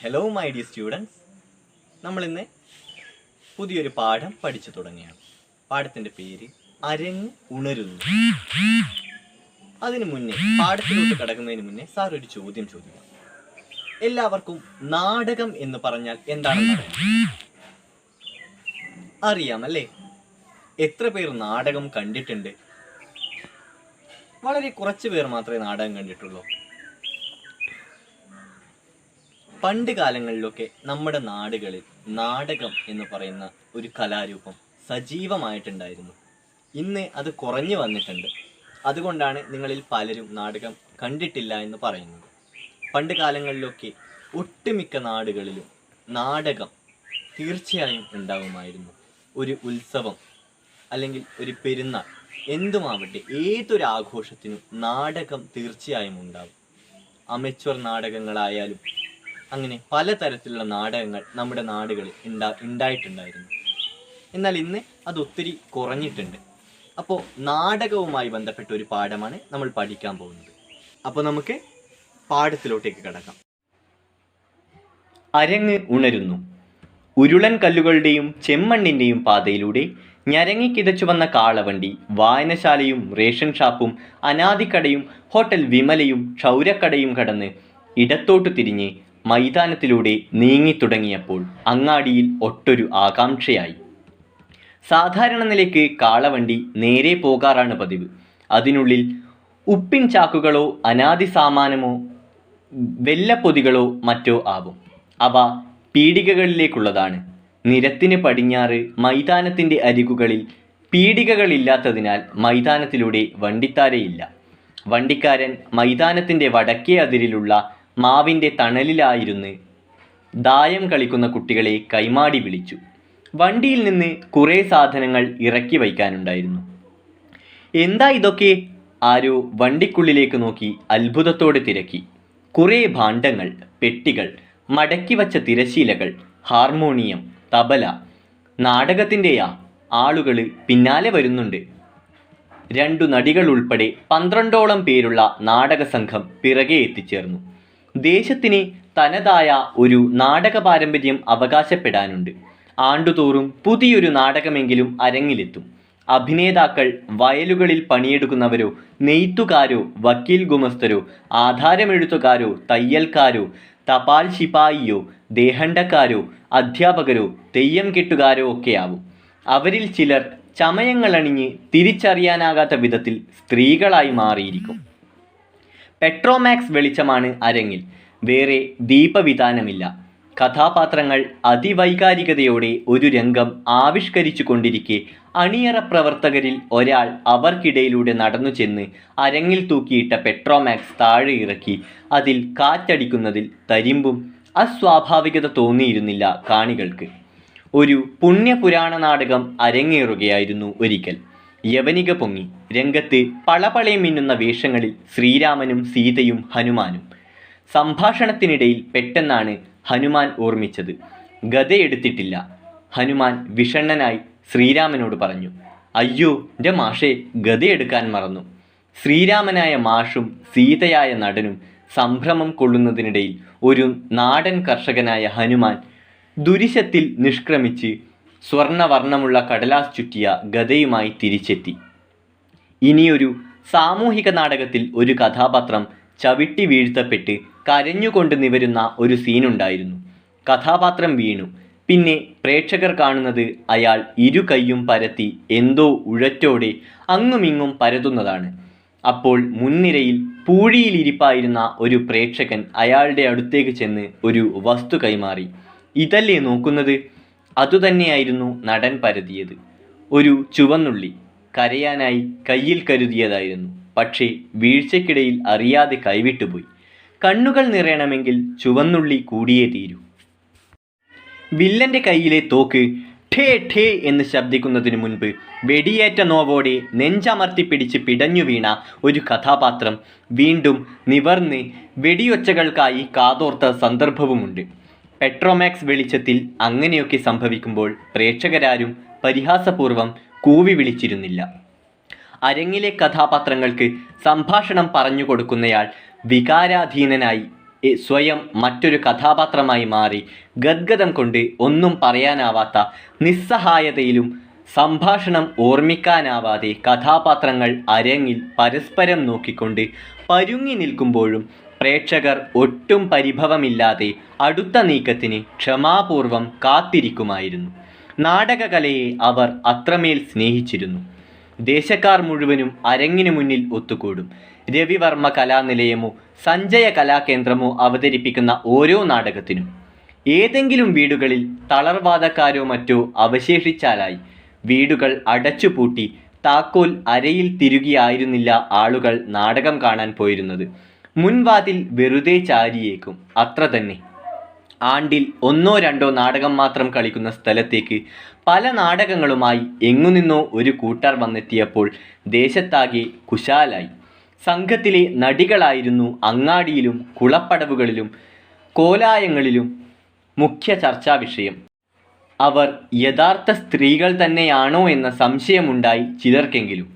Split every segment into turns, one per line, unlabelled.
Hello my D students നമ്മളിന്ന് പുതിയൊരു പാഠം പഠിച്ചു തുടങ്ങുകയാണ്. പാഠത്തിന്റെ പേര് അരങ്ങ് ഉണരുന്നു. അതിനു മുന്നേ പാഠത്തിലോട്ട് കിടക്കുന്നതിന് മുന്നേ സാർ ഒരു ചോദ്യം ചോദിക്കാം. എല്ലാവർക്കും നാടകം എന്ന് പറഞ്ഞാൽ എന്താണെന്ന് അറിയാമല്ലേ എത്ര പേർ നാടകം കണ്ടിട്ടുണ്ട്? വളരെ കുറച്ച് പേർ മാത്രമേ നാടകം കണ്ടിട്ടുള്ളൂ. പണ്ട് കാലങ്ങളിലൊക്കെ നമ്മുടെ നാടുകളിൽ നാടകം എന്ന് പറയുന്ന ഒരു കലാരൂപം സജീവമായിട്ടുണ്ടായിരുന്നു. ഇന്ന് അത് കുറഞ്ഞു വന്നിട്ടുണ്ട്. അതുകൊണ്ടാണ് നിങ്ങളിൽ പലരും നാടകം കണ്ടിട്ടില്ല എന്ന് പറയുന്നത്. പണ്ട് കാലങ്ങളിലൊക്കെ ഒട്ടുമിക്ക നാടുകളിലും നാടകം തീർച്ചയായും ഉണ്ടാകുമായിരുന്നു ഒരു ഉത്സവം അല്ലെങ്കിൽ ഒരു പെരുന്നാൾ എന്തുമാവട്ടെ ഏതൊരു ആഘോഷത്തിനും നാടകം തീർച്ചയായും ഉണ്ടാകും അമച്വർ നാടകങ്ങളായാലും അങ്ങനെ പലതരത്തിലുള്ള നാടകങ്ങൾ നമ്മുടെ നാടുകളിൽ ഉണ്ടാ ഉണ്ടായിട്ടുണ്ടായിരുന്നു എന്നാൽ ഇന്ന് അത് ഒത്തിരി കുറഞ്ഞിട്ടുണ്ട്. അപ്പോൾ നാടകവുമായി ബന്ധപ്പെട്ട ഒരു പാഠമാണ് നമ്മൾ പഠിക്കാൻ പോകുന്നത്. അപ്പോൾ നമുക്ക് പാഠത്തിലോട്ടേക്ക് കടക്കാം. അരങ്ങ് ഉണരുന്നു. ഉരുളൻ കല്ലുകളുടെയും ചെമ്മണ്ണിന്റെയും പാതയിലൂടെ ഞരങ്ങിക്കിതച്ചു വന്ന കാളവണ്ടി വായനശാലയും റേഷൻ ഷാപ്പും അനാദിക്കടയും ഹോട്ടൽ വിമലയും ക്ഷൗരക്കടയും കടന്ന് ഇടത്തോട്ടു തിരിഞ്ഞ് മൈതാനത്തിലൂടെ നീങ്ങിത്തുടങ്ങിയപ്പോൾ അങ്ങാടിയിൽ ഒട്ടൊരു ആകാംക്ഷയായി. സാധാരണ നിലയ്ക്ക് കാളവണ്ടി നേരെ പോകാറാണ് പതിവ്. അതിനുള്ളിൽ ഉപ്പിൻ ചാക്കുകളോ അനാദി സാമാനമോ വെല്ലപ്പൊതികളോ മറ്റോ ആവും. അവ പീടികകളിലേക്കുള്ളതാണ്. നിരത്തിന് പടിഞ്ഞാറ് മൈതാനത്തിന്റെ അരികുകളിൽ പീടികകളില്ലാത്തതിനാൽ മൈതാനത്തിലൂടെ വണ്ടിത്താരയില്ല. വണ്ടിക്കാരൻ മൈതാനത്തിന്റെ വടക്കേ അതിരിലുള്ള മാവിന്റെ തണലിലായിരുന്ന് ദായം കളിക്കുന്ന കുട്ടികളെ കൈമാടി വിളിച്ചു. വണ്ടിയിൽ നിന്ന് കുറേ സാധനങ്ങൾ ഇറക്കി വയ്ക്കാനുണ്ടായിരുന്നു. എന്താ ഇതൊക്കെ? ആരോ വണ്ടിക്കുള്ളിലേക്ക് നോക്കി അത്ഭുതത്തോടെ തിരക്കി. കുറേ ഭാണ്ഡങ്ങൾ പെട്ടികൾ മടക്കി വച്ച തിരശീലകൾ ഹാർമോണിയം തബല നാടകത്തിന്റെയാ ആളുകൾ പിന്നാലെ വരുന്നുണ്ട്. രണ്ടു നടികൾ ഉൾപ്പെടെ പന്ത്രണ്ടോളം പേരുള്ള നാടക സംഘം പിറകെ എത്തിച്ചേർന്നു. ദേശത്തിന് തനതായ ഒരു നാടക പാരമ്പര്യം അവകാശപ്പെടാനുണ്ട്. ആണ്ടുതോറും പുതിയൊരു നാടകമെങ്കിലും അരങ്ങിലെത്തും. അഭിനേതാക്കൾ വയലുകളിൽ പണിയെടുക്കുന്നവരോ നെയ്ത്തുകാരോ വക്കീൽ ഗുമസ്തരോ ആധാരമെഴുത്തുകാരോ തയ്യൽക്കാരോ തപാൽ ശിപായിയോ ദേഹണ്ടക്കാരോ അധ്യാപകരോ തെയ്യം കെട്ടുകാരോ ഒക്കെയാവും. അവരിൽ ചിലർ ചമയങ്ങളണിഞ്ഞ് തിരിച്ചറിയാനാകാത്ത വിധത്തിൽ സ്ത്രീകളായി മാറിയിരിക്കും. പെട്രോമാക്സ് വെളിച്ചമാണ് അരങ്ങിൽ. വേറെ ദീപവിധാനമില്ല കഥാപാത്രങ്ങൾ അതിവൈകാരികതയോടെ ഒരു രംഗം ആവിഷ്കരിച്ചു കൊണ്ടിരിക്കെ അണിയറ പ്രവർത്തകരിൽ ഒരാൾ അവർക്കിടയിലൂടെ നടന്നു ചെന്ന് അരങ്ങിൽ തൂക്കിയിട്ട പെട്രോമാക്സ് താഴെ ഇറക്കി. അതിൽ കാറ്റടിക്കുന്നതിൽ തരിമ്പും അസ്വാഭാവികത തോന്നിയിരുന്നില്ല കാണികൾക്ക്. ഒരു പുണ്യപുരാണ നാടകം അരങ്ങേറുകയായിരുന്നു ഒരിക്കൽ. യവനിക പൊങ്ങി. രംഗത്ത് പളപളയും മിന്നുന്ന വേഷങ്ങളിൽ ശ്രീരാമനും സീതയും ഹനുമാനും. സംഭാഷണത്തിനിടയിൽ പെട്ടെന്നാണ് ഹനുമാൻ ഓർമ്മിച്ചത്. ഗതയെടുത്തിട്ടില്ല. ഹനുമാൻ വിഷണ്ണനായി ശ്രീരാമനോട് പറഞ്ഞു അയ്യോ എന്റെ മാഷേ ഗതയെടുക്കാൻ മറന്നു. ശ്രീരാമനായ മാഷും സീതയായ നടനും സംഭ്രമം കൊള്ളുന്നതിനിടയിൽ ഒരു നാടൻ കർഷകനായ ഹനുമാൻ ദുരിശത്തിൽ നിഷ്ക്രമിച്ച് സ്വർണവർണമുള്ള കടലാസ് ചുറ്റിയ ഗതയുമായി തിരിച്ചെത്തി. ഇനിയൊരു സാമൂഹിക നാടകത്തിൽ ഒരു കഥാപാത്രം ചവിട്ടി വീഴ്ത്തപ്പെട്ട് കരഞ്ഞുകൊണ്ട് നിവരുന്ന ഒരു സീനുണ്ടായിരുന്നു. കഥാപാത്രം വീണു. പിന്നെ പ്രേക്ഷകർ കാണുന്നത് അയാൾ ഇരു കൈയും പരത്തി എന്തോ ഉഴറ്റോടെ അങ്ങുമിങ്ങും പരതുന്നതാണ് അപ്പോൾ മുൻനിരയിൽ പൂഴിയിലിരിപ്പായിരുന്ന ഒരു പ്രേക്ഷകൻ അയാളുടെ അടുത്തേക്ക് ചെന്ന് ഒരു വസ്തു കൈമാറി. ഇതല്ലേ നോക്കുന്നത്? അതുതന്നെയായിരുന്നു നടൻ പരതിയത്. ഒരു ചുവന്നുള്ളി കരയാനായി കയ്യിൽ കരുതിയതായിരുന്നു. പക്ഷേ വീഴ്ചയ്ക്കിടയിൽ അറിയാതെ കൈവിട്ടുപോയി. കണ്ണുകൾ നിറയണമെങ്കിൽ ചുവന്നുള്ളി കൂടിയേ തീരൂ. വില്ലന്റെ കയ്യിലെ തോക്ക് ഠേ ഠേ എന്ന് ശബ്ദിക്കുന്നതിനു മുൻപ് വെടിയേറ്റ നോവോടെ നെഞ്ചമർത്തി പിടിച്ച് പിടഞ്ഞു വീണ ഒരു കഥാപാത്രം വീണ്ടും നിവർന്ന് വെടിയൊച്ചകൾക്കായി കാതോർത്ത സന്ദർഭവുമുണ്ട്. പെട്രോമാക്സ് വെളിച്ചത്തിൽ അങ്ങനെയൊക്കെ സംഭവിക്കുമ്പോൾ പ്രേക്ഷകരാരും പരിഹാസപൂർവം കൂവി വിളിച്ചിരുന്നില്ല. അരങ്ങിലെ കഥാപാത്രങ്ങൾക്ക് സംഭാഷണം പറഞ്ഞു കൊടുക്കുന്നയാൾ വികാരാധീനനായി
സ്വയം മറ്റൊരു കഥാപാത്രമായി മാറി ഗദ്ഗതം കൊണ്ട് ഒന്നും പറയാനാവാത്ത നിസ്സഹായതയിലും സംഭാഷണം ഓർമ്മിക്കാനാവാതെ കഥാപാത്രങ്ങൾ അരങ്ങിൽ പരസ്പരം നോക്കിക്കൊണ്ട് പരുങ്ങി നിൽക്കുമ്പോഴും പ്രേക്ഷകർ ഒട്ടും പരിഭവമില്ലാതെ അടുത്ത നീക്കത്തിന് ക്ഷമാപൂർവം കാത്തിരിക്കുമായിരുന്നു. നാടകകലയെ അവർ അത്രമേൽ സ്നേഹിച്ചിരുന്നു. ദേശക്കാർ മുഴുവനും അരങ്ങിനു മുന്നിൽ ഒത്തുകൂടും. രവിവർമ്മ കലാനിലയമോ സഞ്ജയ കലാകേന്ദ്രമോ അവതരിപ്പിക്കുന്ന ഓരോ നാടകത്തിനും. ഏതെങ്കിലും വീടുകളിൽ തളർവാദക്കാരോ മറ്റോ അവശേഷിച്ചാലായി. വീടുകൾ അടച്ചുപൂട്ടി താക്കോൽ അരയിൽ തിരുകിയായിരുന്നില്ല ആളുകൾ നാടകം കാണാൻ പോയിരുന്നത്. മുൻവാതിൽ വെറുതെ ചാരിയേക്കും. അത്ര തന്നെ. ആണ്ടിൽ ഒന്നോ രണ്ടോ നാടകം മാത്രം കളിക്കുന്ന സ്ഥലത്തേക്ക് പല നാടകങ്ങളുമായി എങ്ങുനിന്നോ ഒരു കൂട്ടർ വന്നെത്തിയപ്പോൾ ദേശത്താകെ കുശാലായി. സംഘത്തിലെ നടികളായിരുന്നു അങ്ങാടിയിലും കുളപ്പടവുകളിലും കോലായങ്ങളിലും മുഖ്യ ചർച്ചാ വിഷയം. അവർ യഥാർത്ഥ സ്ത്രീകൾ തന്നെയാണോ എന്ന സംശയമുണ്ടായി ചിലർക്കെങ്കിലും.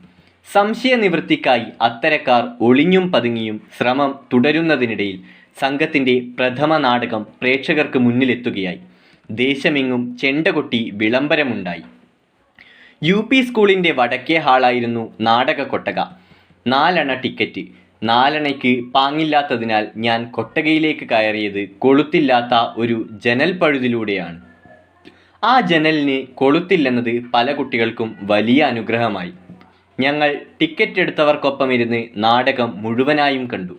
സംശയ നിവൃത്തിക്കായി അത്തരക്കാർ ഒളിഞ്ഞും പതുങ്ങിയും ശ്രമം തുടരുന്നതിനിടയിൽ സംഘത്തിന്റെ പ്രഥമ നാടകം പ്രേക്ഷകർക്ക് മുന്നിലെത്തുകയായി. ദേശമെങ്ങും ചെണ്ടകൊട്ടി വിളംബരമുണ്ടായി. യു പി സ്കൂളിന്റെ വടക്കേ ഹാളായിരുന്നു നാടക കൊട്ടക. നാലണ ടിക്കറ്റ്. നാലണയ്ക്ക് പാങ്ങില്ലാത്തതിനാൽ ഞാൻ കൊട്ടകയിലേക്ക് കയറിയത് കൊളുത്തില്ലാത്ത ഒരു ജനൽ പഴുതിലൂടെയാണ്. ആ ജനലിന് കൊളുത്തില്ലെന്നത് പല കുട്ടികൾക്കും വലിയ അനുഗ്രഹമായി. ഞങ്ങൾ ടിക്കറ്റ് എടുത്തവർക്കൊപ്പം ഇരുന്ന് നാടകം മുഴുവനായും കണ്ടു.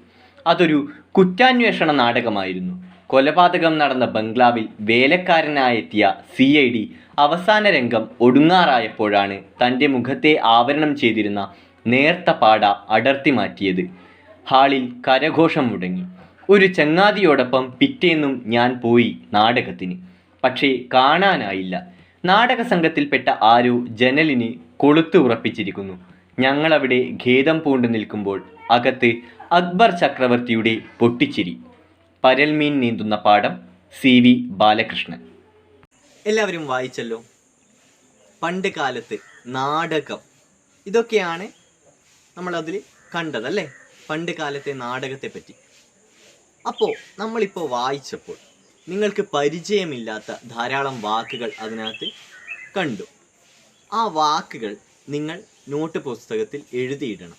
അതൊരു കുറ്റാന്വേഷണ നാടകമായിരുന്നു. കൊലപാതകം നടന്ന ബംഗ്ലാവിൽ വേലക്കാരനായെത്തിയ സി ഐ ഡി അവസാന രംഗം ഒടുങ്ങാറായപ്പോഴാണ് തന്റെ മുഖത്തെ ആവരണം ചെയ്തിരുന്ന നേർത്ത പാട അടർത്തി മാറ്റിയത്. ഹാളിൽ കരഘോഷം മുടങ്ങി. ഒരു ചങ്ങാതിയോടൊപ്പം പിറ്റേന്നും ഞാൻ പോയി നാടകത്തിന്. പക്ഷേ കാണാനായില്ല. നാടക സംഘത്തിൽപ്പെട്ട ആരോ ജനലിന് കൊളുത്ത് ഉറപ്പിച്ചിരിക്കുന്നു. ഞങ്ങളവിടെ ഖേദം പൂണ്ടു നിൽക്കുമ്പോൾ അകത്ത് അക്ബർ ചക്രവർത്തിയുടെ പൊട്ടിച്ചിരി. പരൽമീൻ നീന്തുന്ന പാഠം സി വി ബാലകൃഷ്ണൻ.
എല്ലാവരും വായിച്ചല്ലോ? പണ്ട് കാലത്ത് നാടകം. ഇതൊക്കെയാണ് നമ്മളതിൽ കണ്ടതല്ലേ? പണ്ട് കാലത്തെ നാടകത്തെ പറ്റി അപ്പോൾ നമ്മളിപ്പോൾ വായിച്ചപ്പോൾ നിങ്ങൾക്ക് പരിചയമില്ലാത്ത ധാരാളം വാക്കുകൾ അതിനകത്ത് കണ്ടു. ആ വാക്കുകൾ നിങ്ങൾ നോട്ട് പുസ്തകത്തിൽ എഴുതിയിടണം.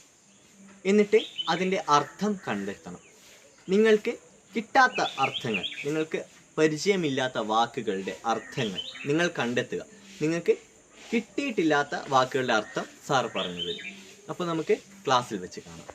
എന്നിട്ട് അതിന്റെ അർത്ഥം കണ്ടെത്തണം. നിങ്ങൾക്ക് കിട്ടാത്ത അർത്ഥങ്ങൾ നിങ്ങൾക്ക് പരിചയമില്ലാത്ത വാക്കുകളുടെ അർത്ഥങ്ങൾ നിങ്ങൾ കണ്ടെത്തുക. നിങ്ങൾക്ക് കിട്ടിയിട്ടില്ലാത്ത വാക്കുകളുടെ അർത്ഥം സാർ പറഞ്ഞു തരും. അപ്പോൾ നമുക്ക് ക്ലാസ്സിൽ വെച്ച് കാണാം.